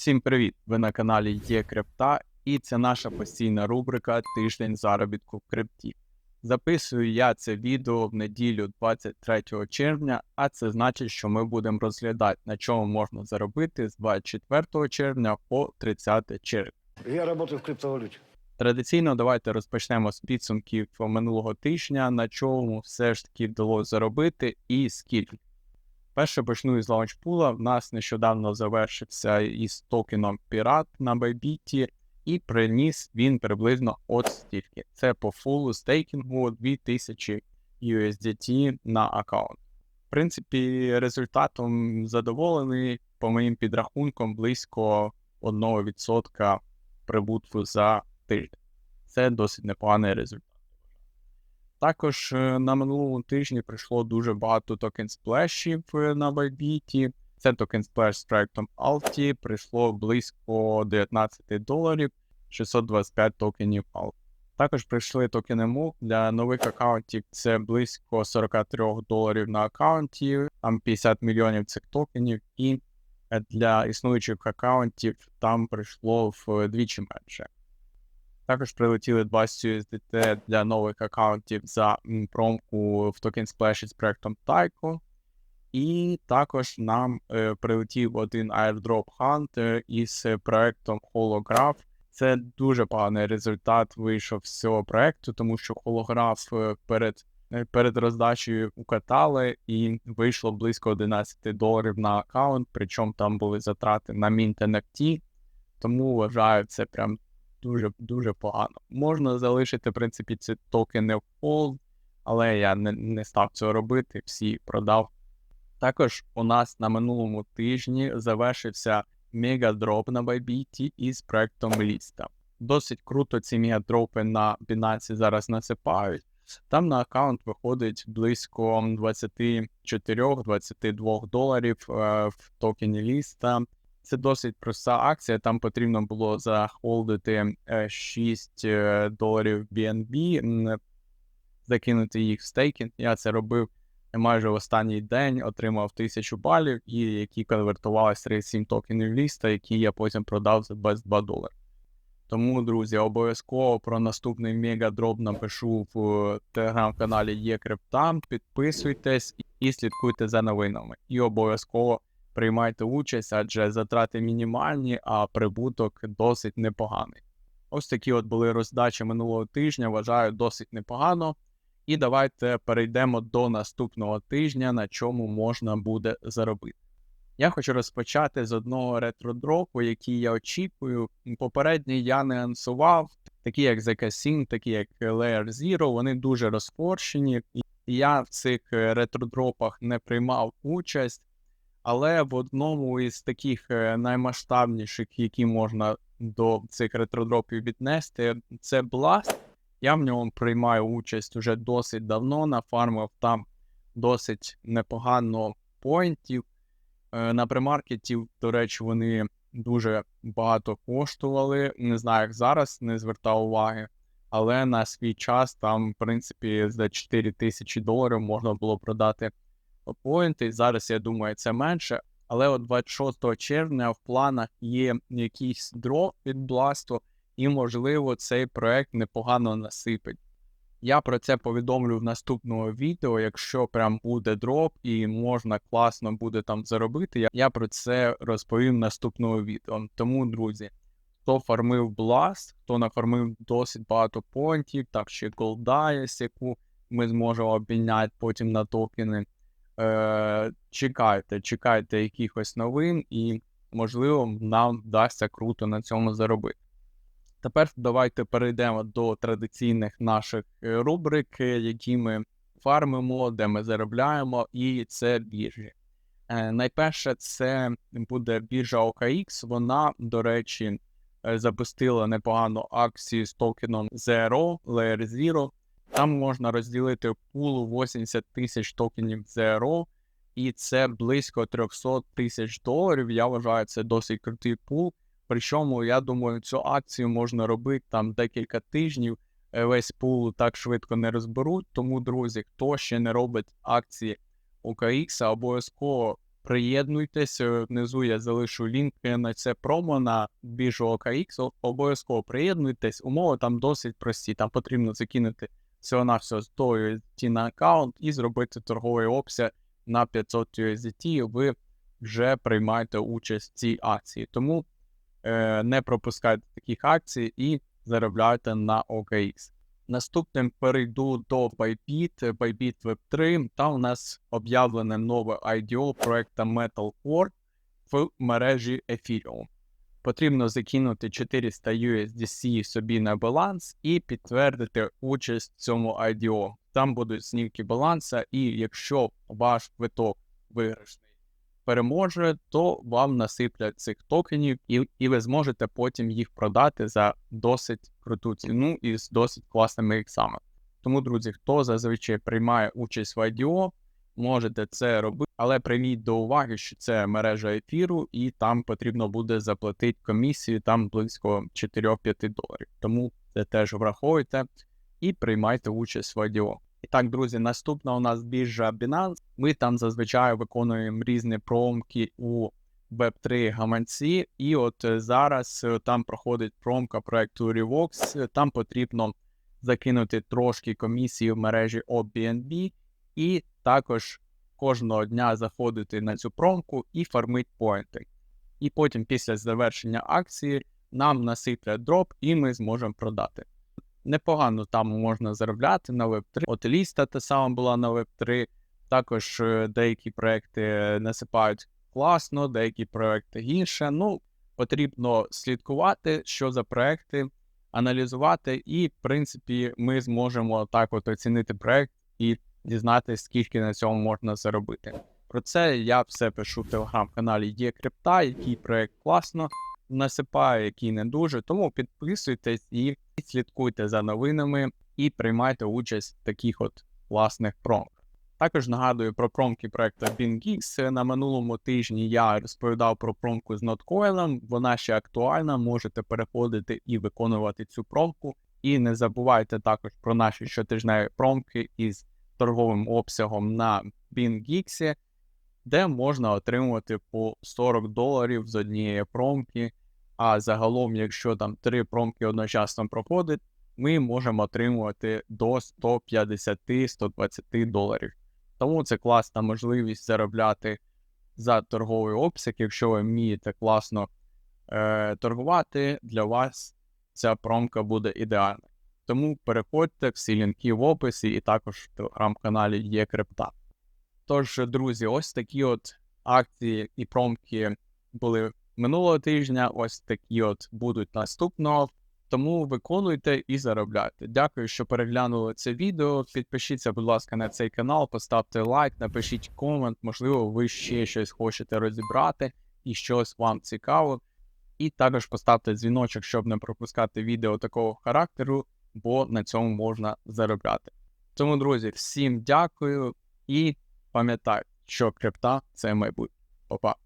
Всім привіт! Ви на каналі Є Крипта, і це наша постійна рубрика Тиждень заробітку в крипті. Записую я це відео в неділю 23 червня, а це значить, що ми будемо розглядати, на чому можна заробити з 24 червня по 30 червня. Я работаю в криптовалюте. Традиційно давайте розпочнемо з підсумків минулого тижня, на чому все ж таки вдалося заробити і скільки. Перше почну із лаунчпула. В нас нещодавно завершився із токеном Пірат на Bybit, і приніс він приблизно от стільки. Це по фулу стейкінгу 2000 USDT на аккаунт. В принципі, результатом задоволений, по моїм підрахункам, близько 1% прибутку за тиждень. Це досить непоганий результат. Також е, на минулому тижні прийшло дуже багато токен сплешів е, на Bybit. Це токен сплеш з проектом Alti. Прийшло близько 19 доларів 625 токенів Alti. Також прийшли токени MOOC для нових аккаунтів. Це близько 43 доларів на аккаунті, там 50 мільйонів цих токенів, і е, для існуючих аккаунтів там прийшло вдвічі менше. Також прилетіли 20 USDT для нових аккаунтів за промку в Token Splash з проектом Taiko. І також нам е, прилетів один airdrop Hunt із проектом Holograph. Це дуже поганий результат вийшов з цього проекту, тому що Holograph е, перед, е, перед роздачею укатали і вийшло близько 11 доларів на аккаунт, причому там були затрати на Mint NFT. Тому вважаю, це прям дуже дуже погано. Можна залишити, в принципі, ці токени в пол, але я не, не став цього робити, всі продав. Також у нас на минулому тижні завершився мегадроп на Bybit із проектом Lista. Досить круто ці мегадропи на Binance зараз насипають. Там на аккаунт виходить близько 24-22 доларів е, в токені Ліста. Це досить проста акція. Там потрібно було захолдити е, 6 е, доларів BNB, закинути їх в стейкінг. Я це робив майже в останній день, отримав 1000 балів, і які конвертувалися 37 токенів ліста, які я потім продав за 22 долари. Тому, друзі, обов'язково про наступний мегадроп напишу в е, телеграм-каналі Є Крипта. Підписуйтесь і слідкуйте за новинами. І обов'язково приймайте участь, адже затрати мінімальні, а прибуток досить непоганий. Ось такі от були роздачі минулого тижня, вважаю, досить непогано. І давайте перейдемо до наступного тижня, на чому можна буде заробити. Я хочу розпочати з одного ретродропу, який я очікую. Попередній я не анонсував, такі як ZK Sync, такі як Layer Zero, вони дуже розпорщені. Я в цих е, ретродропах не приймав участь. Але в одному із таких е, наймасштабніших, які можна до цих ретродропів віднести, це Blast. Я в ньому приймаю участь уже досить давно, нафармив там досить непогано поінтів. Е, На примаркеті, до речі, вони дуже багато коштували. Не знаю, як зараз, не звертав уваги. Але на свій час там, в принципі, за 4 тисячі доларів можна було продати поінти. Зараз я думаю, це менше. Але от 26 червня в планах є якийсь дроп від Бласту, і, можливо, цей проект непогано насипить. Я про це повідомлю в наступному відео. Якщо прям буде дроп і можна класно буде там заробити, я, про це розповім в наступному відео. Тому, друзі, хто фармив Blast, хто нафармив досить багато понтів, так ще Golddice, яку ми зможемо обміняти потім на токени. Е, чекайте, чекайте якихось новин, і, можливо, нам вдасться круто на цьому заробити. Тепер давайте перейдемо до традиційних наших е, рубрик, е, які ми фармимо, де ми заробляємо, і це біржі. Е, найперше, це буде біржа OKX. Вона, до речі, е, запустила непогану акцію з токеном Zero, Layer Zero. Там можна розділити пул 80 тисяч токенів Zero, і це близько 300 тисяч доларів. Я вважаю, це досить крутий пул. Причому, я думаю, цю акцію можна робити там декілька тижнів. Е, Весь пул так швидко не розберуть. Тому, друзі, хто ще не робить акції OKX, обов'язково приєднуйтесь. е, Внизу я залишу лінк на це промо на біржу OKX. Обов'язково приєднуйтесь. Умови там досить прості. Там потрібно закинути всього на все 100 USDT на аккаунт і зробити торговий обсяг на 500 USDT. і Ви вже приймаєте участь в цій акції. Тому е, не пропускайте таких акцій і заробляйте на OKX. Наступним перейду до Bybit, Bybit Web3. Там у нас об'явлене нове IDO проекта Metal Core в мережі Ethereum. Потрібно закинути 400 USDC собі на баланс і підтвердити участь в цьому IDO. Там будуть знімки баланса, і якщо ваш квиток виграшний переможе, то вам насиплять цих токенів, і, і ви зможете потім їх продати за досить круту ціну і з досить класними іксами. Тому, друзі, хто зазвичай приймає участь в IDO, можете це робити, але прийміть до уваги, що це мережа ефіру, і там потрібно буде заплатити комісію там близько 4-5 доларів. Тому це теж враховуйте і приймайте участь в IDO. І так, друзі, наступна у нас біржа Binance. Ми там зазвичай виконуємо різні промки у Web3 гаманці, і от е, зараз е, там проходить промка проекту Revox. Е, Там потрібно закинути трошки комісії в мережі OBNB, і також кожного дня заходити на цю промку і фармить поінти. І потім, після завершення акції, нам насиплять дроп, і ми зможемо продати. Непогано там можна заробляти на Web3. От ліста та сама була на Web3. Також е, деякі проекти насипають класно, деякі проекти гірше. Ну, потрібно слідкувати, що за проекти, аналізувати, і, в принципі, ми зможемо так от оцінити проект і дізнатися, скільки на цьому можна заробити. Про це я все пишу в телеграм-каналі Є Крипта, який проект класно насипає, який не дуже. Тому підписуйтесь і слідкуйте за новинами і приймайте участь в таких от класних промках. Також нагадую про промки проекту BingX. На минулому тижні я розповідав про промку з ноткоїном. Вона ще актуальна. Можете переходити і виконувати цю промку. І не забувайте також про наші щотижневі промки із торговим обсягом на BingX, де можна отримувати по 40 доларів з однієї промки. А загалом, якщо там три промки одночасно проходить, ми можемо отримувати до 150-120 доларів. Тому це класна можливість заробляти за торговий обсяг. Якщо ви вмієте класно е, торгувати, для вас ця промка буде ідеальна. Тому переходьте всі лінки в описі і також в телеграм-каналі є крипта. Тож, друзі, ось такі от акції і промки були минулого тижня, ось такі от будуть наступного. Тому виконуйте і заробляйте. Дякую, що переглянули це відео. Підпишіться, будь ласка, на цей канал, поставте лайк, напишіть комент. Можливо, ви ще щось хочете розібрати і щось вам цікаво. І також поставте дзвіночок, щоб не пропускати відео такого характеру, бо на цьому можна заробляти. Тому, друзі, всім дякую і пам'ятайте, що крипта це майбутнє. Па-па.